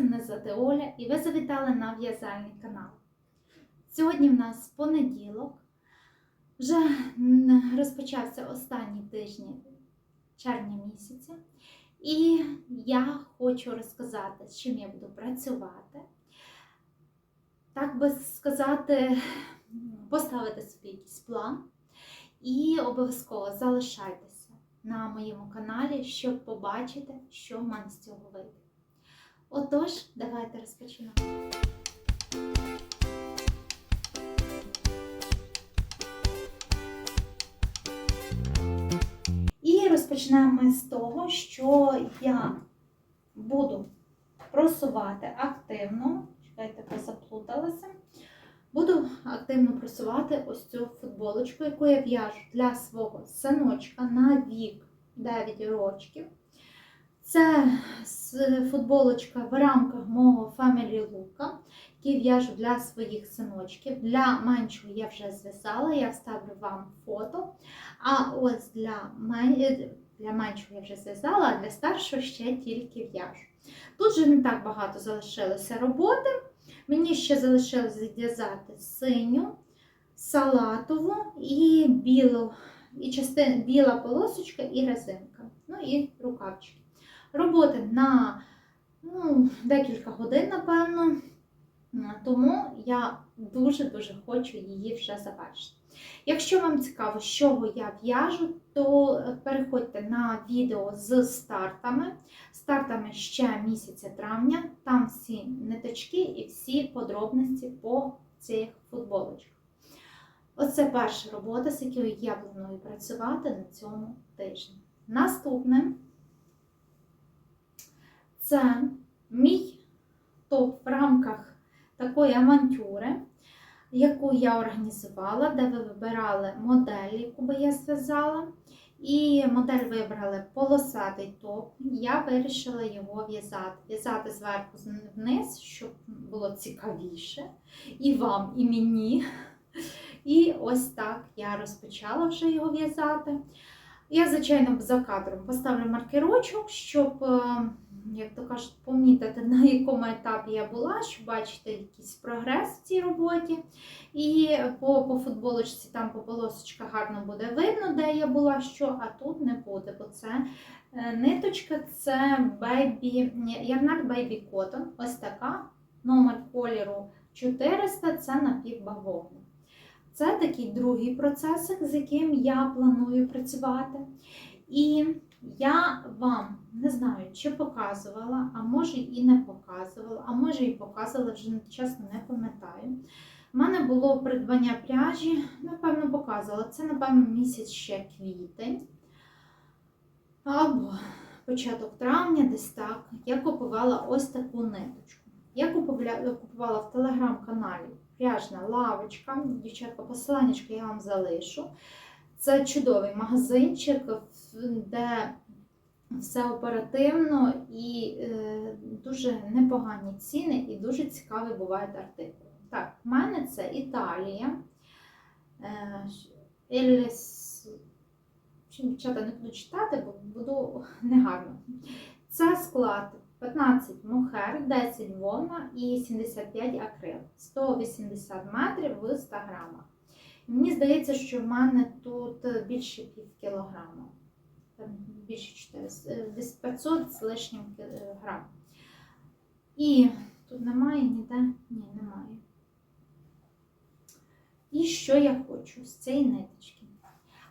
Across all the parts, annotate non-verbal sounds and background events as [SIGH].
Здравствуйте, мене звати Оля і ви завітали на в'язальний канал. Сьогодні в нас понеділок. Вже розпочався останній тиждень червня місяця. І я хочу розказати, з чим я буду працювати. Так би сказати, поставити собі якийсь план і обов'язково залишайтеся на моєму каналі, щоб побачити, що в мене з цього вийде. Отож, давайте розпочнемо. І розпочнемо ми з того, що я буду просувати активно. Чекайте, заплуталася. Буду активно просувати ось цю футболочку, яку я в'яжу для свого синочка на вік 9 років. Це футболочка в рамках мого Family Look, який в'яжу для своїх синочків. Для меншого я вже зв'язала, я вставлю вам фото. А ось для, мен- для меншого я вже зв'язала, а для старшого ще тільки в'яжу. Тут же не так багато залишилося роботи. Мені ще залишилось зв'язати синю, салатову і білу, і частин, біла полосочка і резинка. Ну і рукавчики. Роботи на ну, декілька годин, напевно. Тому я дуже-дуже хочу її вже завершити. Якщо вам цікаво, з чого я в'яжу, то переходьте на відео з стартами. Стартами ще місяця травня. Там всі ниточки і всі подробності по цих футболочках. Оце перша робота, з якою я планую працювати на цьому тижні. Наступне це мій топ в рамках такої авантюри, яку я організувала, де ви вибирали модель, яку би я зв'язала. І модель вибрали полосатий топ. Я вирішила його в'язати. В'язати зверху вниз, щоб було цікавіше і вам, і мені. І ось так я розпочала вже його в'язати. Я, звичайно, за кадром поставлю маркерочок, щоб, е, як то кажуть, помітити, [LAUGHS] на якому етапі я була, щоб бачити якийсь прогрес в цій роботі. І по, по футболочці, там по полосочках гарно буде видно, де я була, що, а тут не буде, бо це е, ниточка, це ні, Ярнар Baby Cotton, ось така, номер кольору 400, це напівбавовна. Це такий другий процесик, з яким я планую працювати. І я вам не знаю, чи показувала, а може і не показувала, а може і показувала, вже чесно не пам'ятаю. У мене було придбання пряжі, напевно, показувала. Це, напевно, місяць ще квітень. Або початок травня, десь так. Я купувала ось таку ниточку. Я купувала, в телеграм-каналі пряжна лавочка. Дівчатка, посиланнячко я вам залишу. Це чудовий магазинчик, де все оперативно і е, дуже непогані ціни, і дуже цікаві бувають артикули. Так, в мене це Італія. Е, Еліс... Дівчата не буду читати, бо буду негарно. Це склад 15 мохер, 10 вовна і 75 акрил. 180 метрів в 100 грамах. Мені здається, що в мене тут більше пів кілограма. Більше 400, десь 500 з лишнім грам. І тут немає ніде? Ні, немає. І що я хочу з цієї ниточки?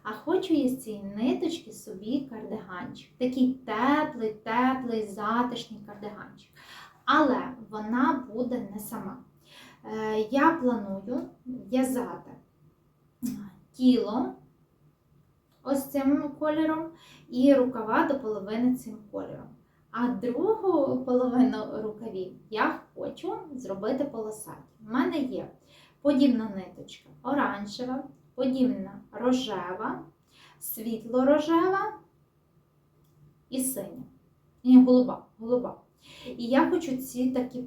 А хочу я з цієї ниточки собі кардиганчик. Такий теплий, теплий, затишний кардиганчик. Але вона буде не сама. Е, Я планую в'язати тіло ось цим кольором і рукава до половини цим кольором. А другу половину рукавів я хочу зробити полосаті. У мене є подібна ниточка оранжева, подібна рожева, світло-рожева і синя. І голуба. голуба. І я хочу ці такі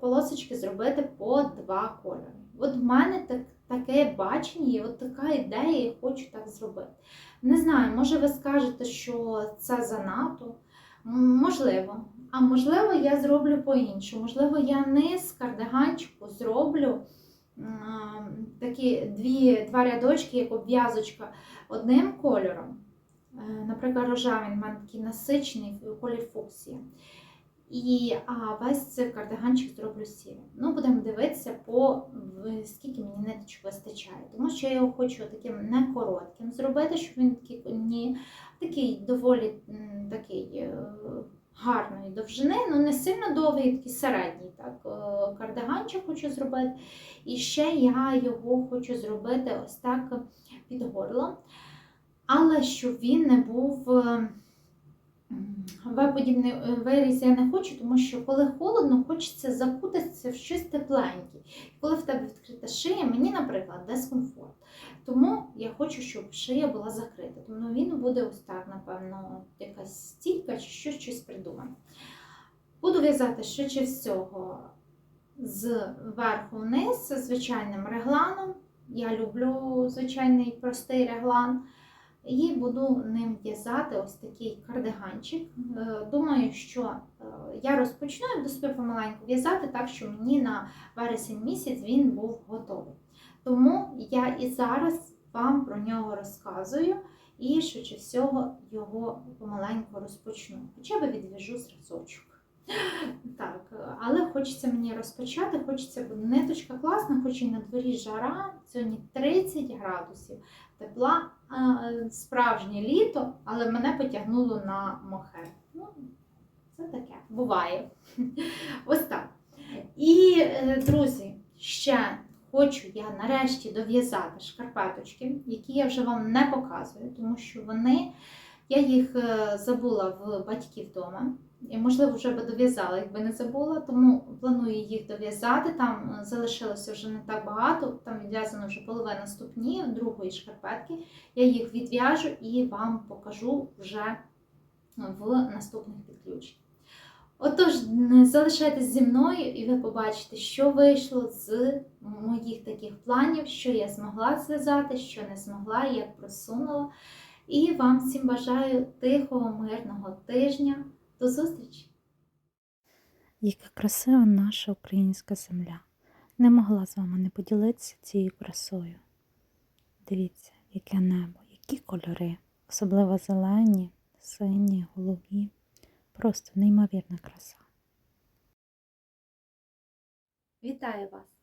полосочки зробити по два кольори. От в мене так, таке бачення, і от така ідея, я хочу так зробити. Не знаю, може ви скажете, що це занадто. Можливо, А можливо, я зроблю по-іншому. Можливо, я низ кардиганчику зроблю м, такі дві, два рядочки, як обв'язочка одним кольором. Е, Наприклад, рожевий, в мене такий насичений колір фуксія. І а весь цей кардиганчик зроблю сірим. Ну, будемо дивитися, по скільки мені ниточок вистачає. Тому що я його хочу таким не коротким зробити, щоб він такий, такий доволі такий е, гарної довжини, ну не сильно довгий, такий середній так, е, кардиганчик хочу зробити. І ще я його хочу зробити ось так під горло. Але щоб він не був. В-подібний е, виріз я не хочу, тому що коли холодно, хочеться закутатися в щось тепленьке. Коли в тебе відкрита шия, мені, наприклад, дискомфорт. Тому я хочу, щоб шия була закрита. Тому він буде ось так, напевно, якась стілька чи щось, щось придумане. Буду в'язати швидше всього з верху вниз, звичайним регланом. Я люблю звичайний простий реглан. І буду ним в'язати ось такий кардиганчик. Е, Думаю, що е, я розпочну і буду собі помаленьку в'язати так, що мені на вересень місяць він був готовий. Тому я і зараз вам про нього розказую і швидше всього його помаленьку розпочну. Хоча б відв'яжу зразочок. Так, але хочеться мені розпочати, хочеться, бо ниточка класна, хоч і на дворі жара, сьогодні 30 градусів тепла, справжнє літо, але мене потягнуло на мохер. Ну, це таке, буває. Ось так. І, е, друзі, ще хочу я нарешті дов'язати шкарпеточки, які я вже вам не показую, тому що вони, я їх е, забула в батьків вдома. І, можливо, вже би дов'язала, якби не забула, тому планую їх дов'язати. Там е, залишилося вже не так багато, там відв'язано вже половина ступні другої шкарпетки. Я їх відв'яжу і вам покажу вже в наступних підключеннях. Отож, залишайтесь зі мною, і ви побачите, що вийшло з моїх таких планів, що я змогла зв'язати, що не змогла, як просунула. І вам всім бажаю тихого, мирного тижня. До зустрічі! Яка красива наша українська земля. Не могла з вами не поділитися цією красою. Дивіться, яке небо, які кольори, особливо зелені, сині, голубі. Просто неймовірна краса. Вітаю вас!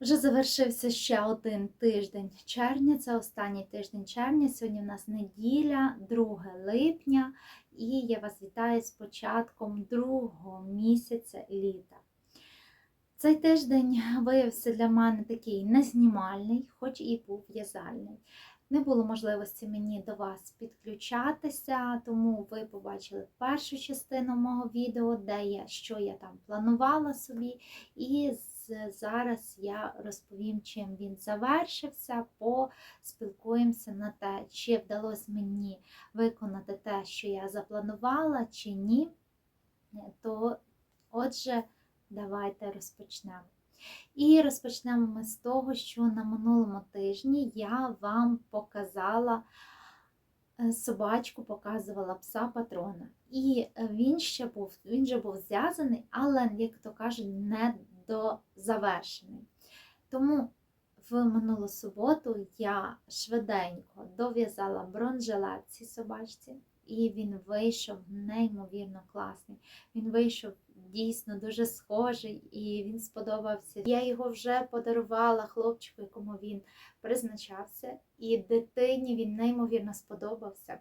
Вже завершився ще один тиждень червня. Це останній тиждень червня. Сьогодні в нас неділя, 2 липня, і я вас вітаю з початком другого місяця літа. Цей тиждень виявився для мене такий незнімальний, хоч і був в'язальний. Не було можливості мені до вас підключатися, тому ви побачили першу частину мого відео, де я що я там планувала собі. І зараз я розповім, чим він завершився, поспілкуємося на те, чи вдалося мені виконати те, що я запланувала, чи ні. То, отже, давайте розпочнемо. І розпочнемо ми з того, що на минулому тижні я вам показала е, собачку, показувала пса патрона. І е, він ще був, він вже був зв'язаний, але, як то кажуть, не дозавершений. Тому в минулу суботу я швиденько дов'язала бронжилет цій собачці, і він вийшов неймовірно класний. Він вийшов дійсно дуже схожий і він сподобався. Я його вже подарувала хлопчику, якому він призначався, і дитині він неймовірно сподобався.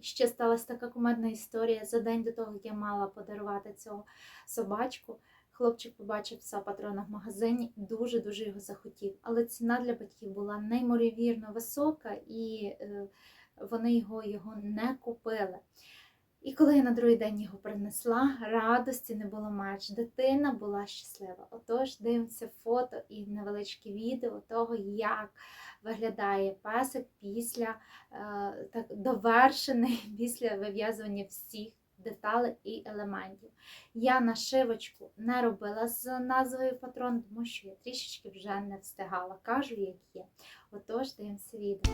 Ще сталася така кумедна історія. За день до того, як я мала подарувати цього собачку. Хлопчик побачив пса патрона в магазині, дуже-дуже його захотів. Але ціна для батьків була неймовірно висока, і е, вони його, його не купили. І коли я на другий день його принесла, радості не було меж. Дитина була щаслива. Отож, дивимося фото і невеличке відео того, як виглядає песик після е, так довершений [LAUGHS] після вив'язування всіх деталей і елементів. Я нашивочку не робила з назвою патрон, тому що я трішечки вже не встигала. Кажу, як є. Отож, дивимося відео.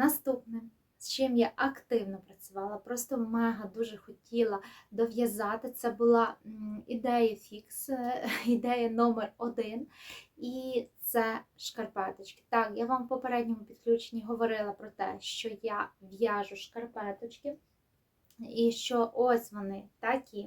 Наступне, з чим я активно працювала, просто мега дуже хотіла дов'язати. Це була ідея фікс, е, [LAUGHS] ідея номер один. І це шкарпеточки. Так, я вам в попередньому підключенні говорила про те, що я в'яжу шкарпеточки, і що ось вони такі.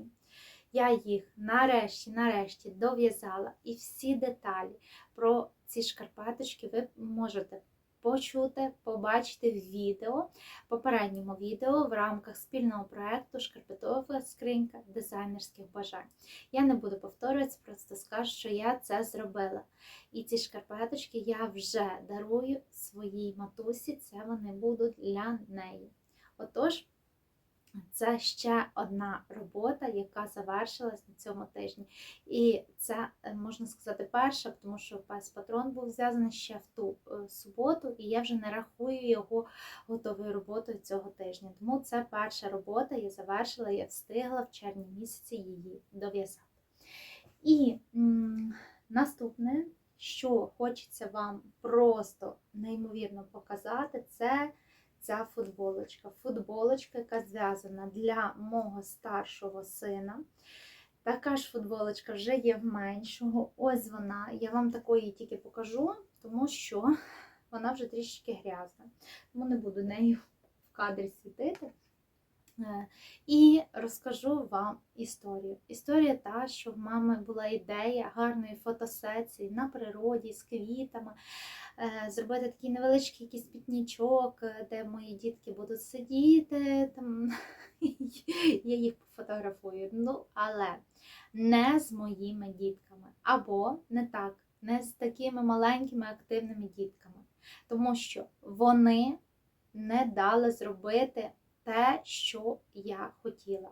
Я їх нарешті, нарешті дов'язала, і всі деталі про ці шкарпеточки ви можете почути, побачити в відео, попередньому відео в рамках спільного проєкту Шкарпетова скринька дизайнерських бажань. Я не буду повторюватися, просто скажу, що я це зробила. І ці шкарпеточки я вже дарую своїй матусі, це вони будуть для неї. Отож, це ще одна робота, яка завершилась на цьому тижні. І це, е, можна сказати, перша, тому що пес патрон був зв'язаний ще в ту е, суботу, і я вже не рахую його готовою роботою цього тижня. Тому це перша робота, я завершила, я встигла в червні місяці її дов'язати. І м, наступне, що хочеться вам просто неймовірно показати, це ця футболочка. Футболочка, яка зв'язана для мого старшого сина. Така ж футболочка вже є в меншого. Ось вона. Я вам такої тільки покажу, тому що вона вже трішечки грязна. Тому не буду нею в кадрі світити. Е, І розкажу вам історію. Історія та, що в мами була ідея гарної фотосесії на природі з квітами, е, зробити такий невеличкий якийсь пітнічок, е, де мої дітки будуть сидіти. Там, [LAUGHS] я їх пофотографую. Ну, але не з моїми дітками. Або не так, не з такими маленькими активними дітками. Тому що вони не дали зробити те, що я хотіла.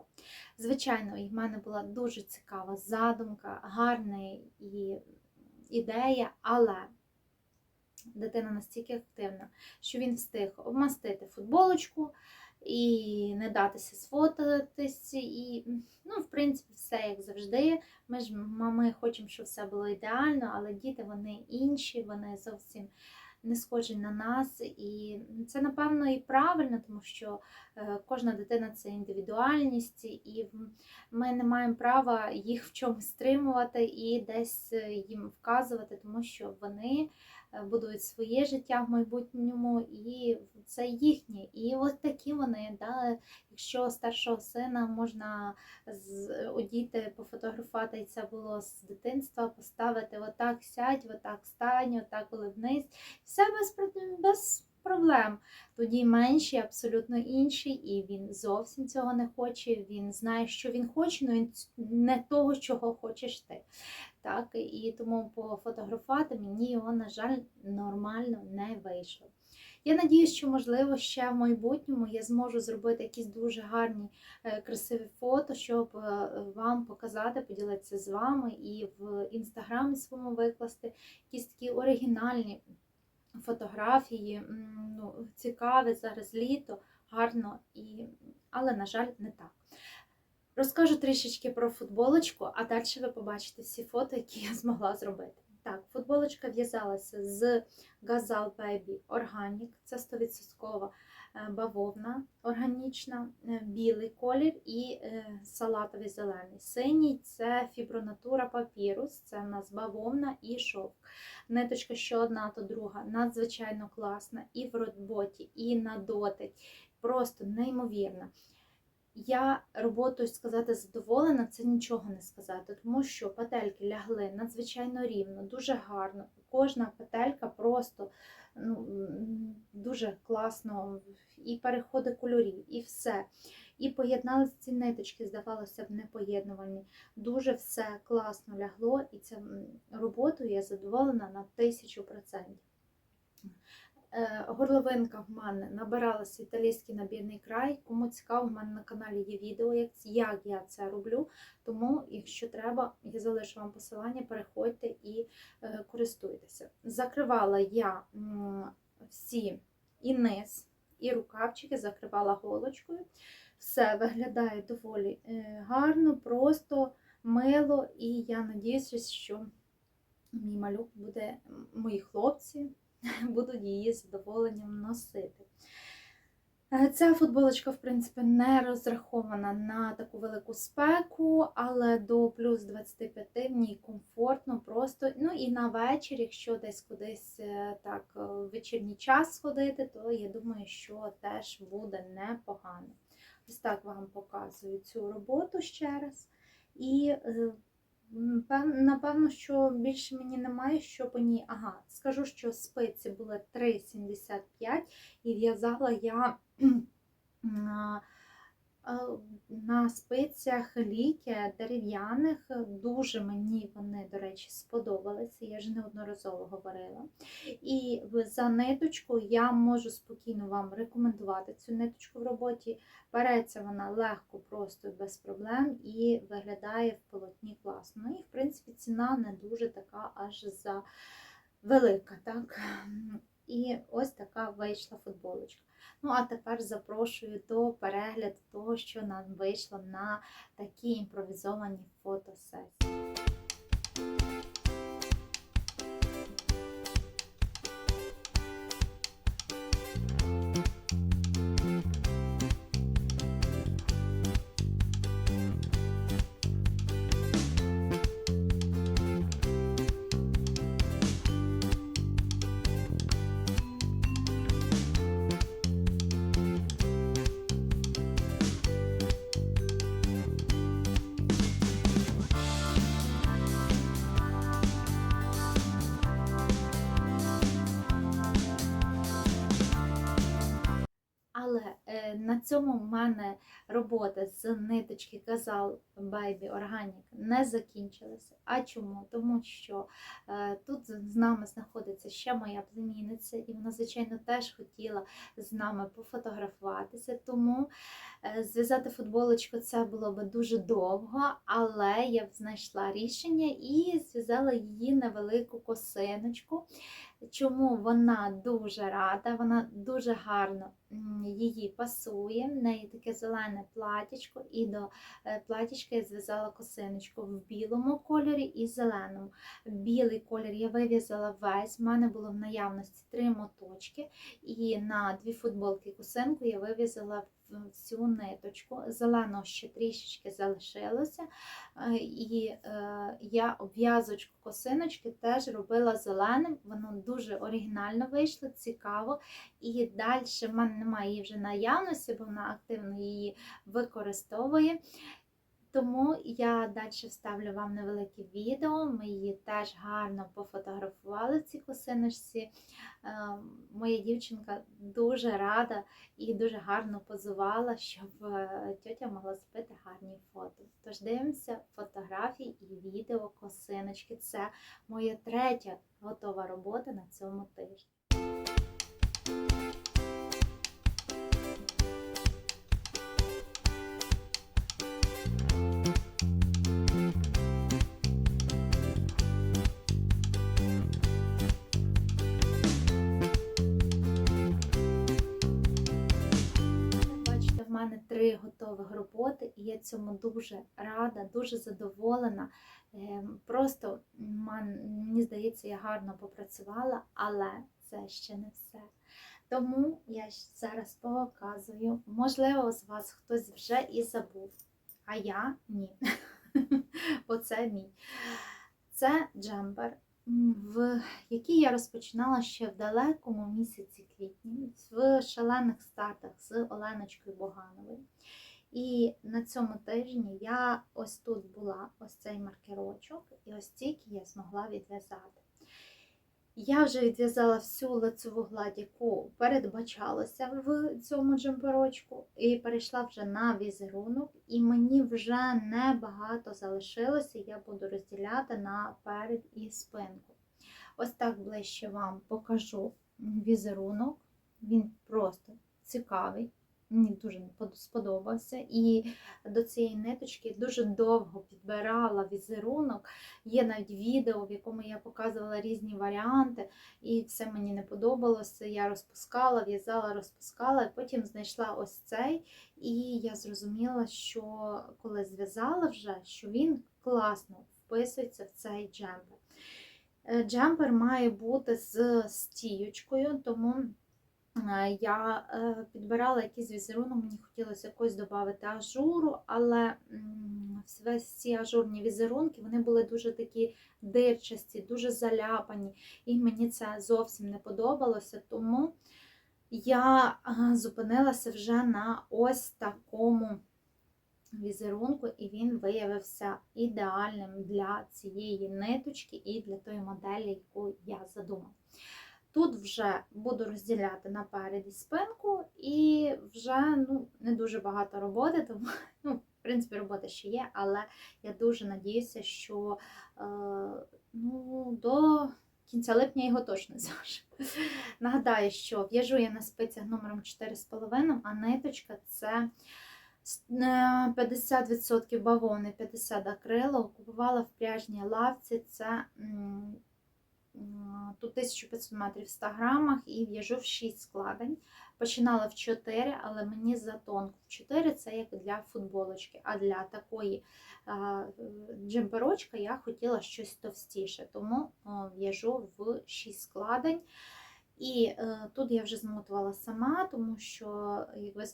Звичайно, і в мене була дуже цікава задумка, гарна і ідея, але дитина настільки активна, що він встиг обмастити футболочку і не датися сфотатись. І, ну, в принципі, все як завжди. Ми ж мами хочемо, щоб все було ідеально, але діти вони інші, вони зовсім не схожі на нас. І це, напевно, і правильно, тому що е, кожна дитина це індивідуальність, і ми не маємо права їх в чомусь стримувати і десь е, їм вказувати, тому що вони будують своє життя в майбутньому, і це їхнє. І от такі вони, да, якщо старшого сина можна одіти, пофотографувати, це було з дитинства, поставити отак сядь, отак стань, отак улибнись, все без, без проблем. Тоді менший, абсолютно інший, і він зовсім цього не хоче. Він знає, що він хоче, але він не того, чого хочеш ти. Так, і тому пофотографувати мені його, на жаль, нормально не вийшло. Я надіюсь, що, можливо, ще в майбутньому я зможу зробити якісь дуже гарні, е, красиві фото, щоб е, вам показати, поділитися з вами і в інстаграмі своєму викласти якісь такі оригінальні фотографії, ну, цікаві зараз літо, гарно, і... але, на жаль, не так. Розкажу трішечки про футболочку, а далі ви побачите всі фото, які я змогла зробити. Так, футболочка в'язалася з Gazal Baby Organic, це 100% е, бавовна органічна, е, білий колір і е, салатовий зелений. Синій це фібронатура папірус, це в нас бавовна і шовк. Ниточка що одна, то друга, надзвичайно класна і в роботі, і на дотик. Просто неймовірна. Я роботою сказати задоволена, це нічого не сказати, тому що петельки лягли надзвичайно рівно, дуже гарно. Кожна петелька просто ну, дуже класно, і переходи кольорів, і все. І поєдналися ці ниточки, здавалося б, непоєднувані. Дуже все класно лягло, і ця роботою я задоволена на тисячу процентів. Е, Горловинка в мене набиралася італійський набірний край. Кому цікаво, в мене на каналі є відео, як, як я це роблю. Тому, якщо треба, я залишу вам посилання, переходьте і е, користуйтеся. Закривала я всі і низ, і рукавчики, закривала голочкою. Все виглядає доволі е, гарно, просто мило, і я надіюся, що мій малюк буде, мої хлопці [LAUGHS] будуть її з задоволенням носити. Е, Ця футболочка, в принципі, не розрахована на таку велику спеку, але до плюс 25 в ній комфортно просто. Ну і на вечір, якщо десь кудись е, так е, в вечірній час сходити, то я думаю, що теж буде непогано. Ось так вам показую цю роботу ще раз. І напевно, що більше мені немає, що по ній. Ага, скажу, що спиці були 3,75 і в'язала я [CLEARS THROAT] на, е, спицях ліки дерев'яних. Дуже мені вони, до речі, сподобалися. Я ж неодноразово говорила. І за ниточку я можу спокійно вам рекомендувати цю ниточку в роботі. Береться вона легко, просто без проблем і виглядає в полотні класно. Ну І, в принципі, ціна не дуже така аж за велика. Так? І ось така вийшла футболочка. Ну, а тепер запрошую до перегляду того, що нам вийшло на такі імпровізовані фотосесії. На цьому в мене робота з ниточки Казал Baby Organic не закінчилася. А чому? Тому що е, тут з нами знаходиться ще моя племінниця, і вона, звичайно, теж хотіла з нами пофотографуватися. Тому е, зв'язати футболочку це було би дуже довго, але я б знайшла рішення і зв'язала її невелику косиночку. Чому вона дуже рада, вона дуже гарно її пасує. В неї таке зелене платічко, і до е, платічка я зв'язала косиночку в білому кольорі і зеленому. Білий колір я вив'язала весь. в мене було в наявності три моточки, і на дві футболки косинку я вив'язала всю ниточку. Зеленого ще трішечки залишилося. Е, І е, я обв'язочку косиночки теж робила зеленим. Воно дуже оригінально вийшло, цікаво. І далі в мене немає її вже наявності, бо вона активно її використовує. Тому я далі вставлю вам невелике відео. Ми її теж гарно пофотографували в цій косиночці. Е, Моя дівчинка дуже рада і дуже гарно позувала, щоб е, тьотя могла зробити гарні фото. Тож дивимося фотографії і відео косиночки. Це моя третя готова робота на цьому тижні. Готових роботи, і я цьому дуже рада, дуже задоволена. Ем, Просто мені здається, я гарно попрацювала, але це ще не все. Тому я зараз показую. Можливо, з вас хтось вже і забув, а я ні. [LAUGHS] Оце мій. Це джемпер, м, в якій я розпочинала ще в далекому місяці квітні в шалених стартах з Оленочкою Богановою. І на цьому тижні я ось тут була, ось цей маркерочок, і ось тільки я змогла відв'язати. Я вже відв'язала всю лицеву гладь, яку передбачалося в цьому джемперочку, і перейшла вже на візерунок, і мені вже небагато залишилося, я буду розділяти на перед і спинку. Ось так ближче вам покажу візерунок. Він просто цікавий. Мені дуже под- сподобався. І до цієї ниточки дуже довго підбирала візерунок. Є навіть відео, в якому я показувала різні варіанти, і все мені не подобалося. Я розпускала, в'язала, розпускала, потім знайшла ось цей. І я зрозуміла, що коли зв'язала вже, що він класно вписується в цей джемпер. Е, Джемпер має бути з стіючкою, тому я е, підбирала якийсь візерунок, мені хотілося якось додати ажуру, але весь ці ажурні візерунки вони були дуже такі дирчасті, дуже заляпані, і мені це зовсім не подобалося. Тому я е, зупинилася вже на ось такому візерунку, і він виявився ідеальним для цієї ниточки і для тої моделі, яку я задумала. Тут вже буду розділяти напереді спинку, і вже ну, не дуже багато роботи, тому ну, в принципі робота ще є, але я дуже надіюся, що е, ну, до кінця липня його точно зв'яжу. Нагадаю, що в'яжу я на спицях номером 4,5, а ниточка це е, 50% бавовни, 50 акрилу. Купувала в пряжній лавці. Це тут 1500 метрів в 100 грамах і в'яжу в 6 складень. Починала в 4, але мені затонко. В 4 це як для футболочки, а для такої а, джемперочка я хотіла щось товстіше, тому в'яжу в 6 складень. І е, тут я вже змотувала сама, тому що, як, ви,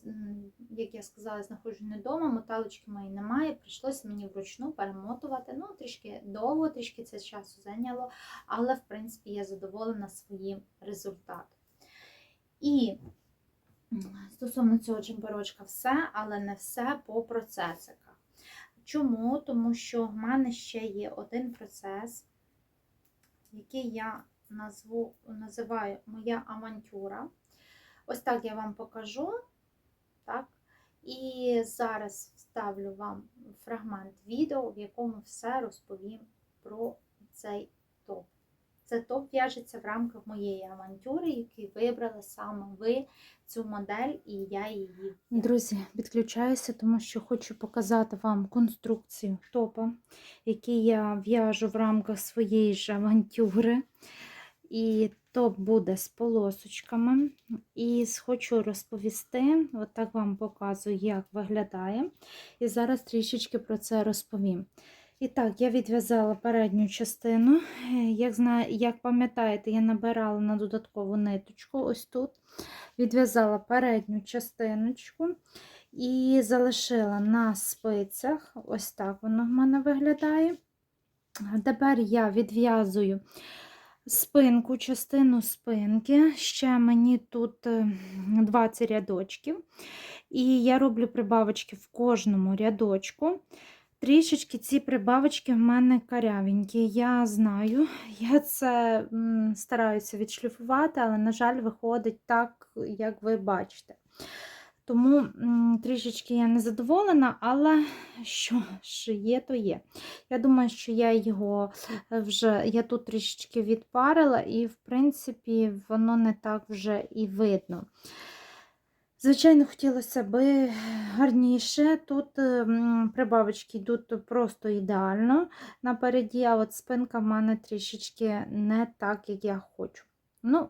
як я сказала, знаходжусь не вдома, моталочки моєї немає. Прийшлося мені вручну перемотувати. Ну, трішки довго, трішки це часу зайняло, але в принципі я задоволена своїм результатом. І стосовно цього джемперочка все, але не все по процесиках. Чому? Тому що в мене ще є один процес, який я назву, називаю моя авантюра. Ось так я вам покажу. Так? І зараз вставлю вам фрагмент відео, в якому все розповім про цей топ. Це топ в'яжеться в рамках моєї авантюри, який вибрали саме ви цю модель, і я її. Друзі, підключаюся, тому що хочу показати вам конструкцію топа, який я в'яжу в рамках своєї ж авантюри. І топ буде з полосочками. І хочу розповісти, отак вам показую, як виглядає. І зараз трішечки про це розповім. І так, я відв'язала передню частину. Як, зна... як пам'ятаєте, я набирала на додаткову ниточку ось тут. Відв'язала передню частиночку і залишила на спицях. Ось так воно в мене виглядає. Тепер я відв'язую спинку, частину спинки. Ще мені тут е, 20 рядочків. І я роблю прибавочки в кожному рядочку. Трішечки ці прибавочки в мене карявенькі. Я знаю, я це стараюся відшліфувати, але, на жаль, виходить так, як ви бачите. Тому трішечки я не задоволена, але що ж є, то є. Я думаю, що я його вже я тут трішечки відпарила, і, в принципі, воно не так вже і видно. Звичайно, хотілося би гарніше. Тут прибавочки йдуть просто ідеально напереді, а от спинка в мене трішечки не так, як я хочу. Ну,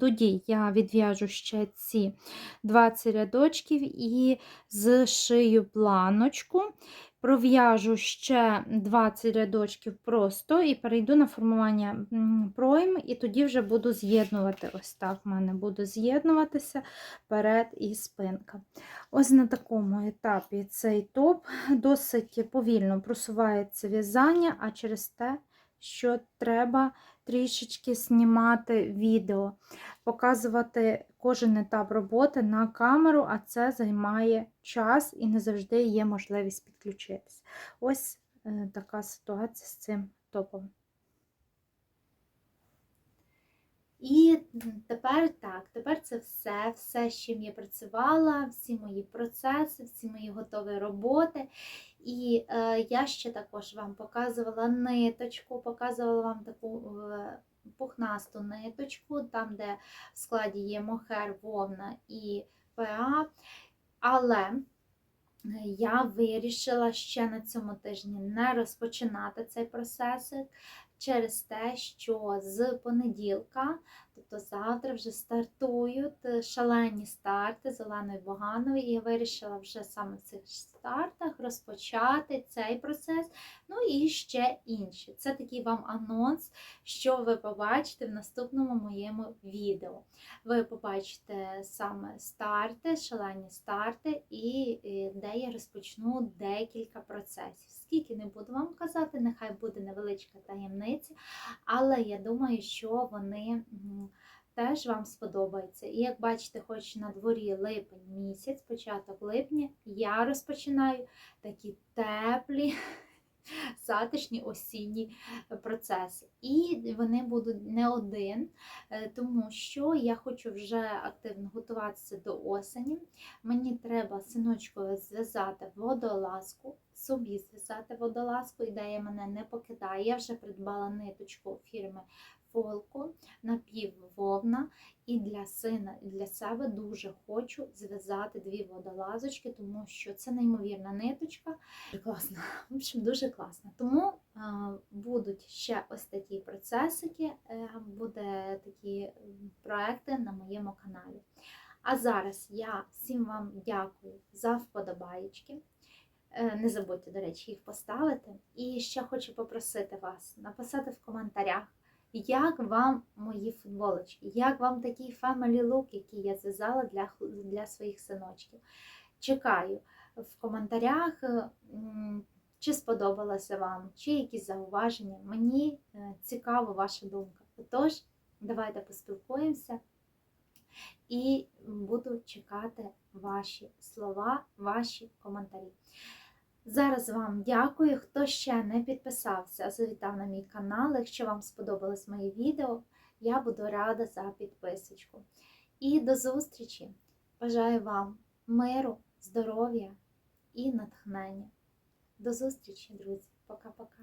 тоді я відв'яжу ще ці 20 рядочків і зшию планочку. Пров'яжу ще 20 рядочків просто і перейду на формування пройм, і тоді вже буду з'єднувати. Ось так в мене буде з'єднуватися перед і спинка. Ось на такому етапі цей топ досить повільно просувається в'язання, а через те, що треба трішечки знімати відео, показувати кожен етап роботи на камеру, а це займає час і не завжди є можливість підключитися. Ось е, така ситуація з цим топом. І тепер так, тепер це все, все, з чим я працювала, всі мої процеси, всі мої готові роботи. І е, я ще також вам показувала ниточку, показувала вам таку е, пухнасту ниточку, там, де в складі є мохер, вовна і ПА. Але я вирішила ще на цьому тижні не розпочинати цей процес через те, що з понеділка Тобто завтра вже стартують е, шалені старти з Оленою Богановою, і я вирішила вже саме в цих стартах розпочати цей процес. Ну і ще інші. Це такий вам анонс, що ви побачите в наступному моєму відео. Ви побачите саме старти, шалені старти, і де я розпочну декілька процесів. Скільки не буду вам казати, нехай буде невеличка таємниця, але я думаю, що вони теж вам сподобаються. І як бачите, хоч на дворі липень місяць, початок липня, я розпочинаю такі теплі. [LAUGHS] Затишні осінні процеси. І вони будуть не один, е, тому що я хочу вже активно готуватися до осені. Мені треба синочкові зв'язати водолазку, собі зв'язати водолазку, ідея мене не покидає. Я вже придбала ниточку фірми Фолко напіввовна. І для сина, і для себе дуже хочу зв'язати дві водолазочки, тому що це неймовірна ниточка. Дуже класна. В общем, дуже класно. Тому е, будуть ще ось такі процесики, е, буде такі проекти на моєму каналі. А зараз я всім вам дякую за вподобаєчки. Е, Не забудьте, до речі, їх поставити. І ще хочу попросити вас написати в коментарях, як вам мої футболочки, як вам такий family look, який я зв'язала для, для своїх синочків. Чекаю в коментарях, е, чи сподобалося вам, чи якісь зауваження. Мені е, цікава ваша думка. Отож, давайте поспілкуємося і буду чекати ваші слова, ваші коментарі. Зараз вам дякую, хто ще не підписався, завітав на мій канал. Якщо вам сподобалось моє відео, я буду рада за підписочку. І до зустрічі! Бажаю вам миру, здоров'я і натхнення. До зустрічі, друзі! Пока-пока!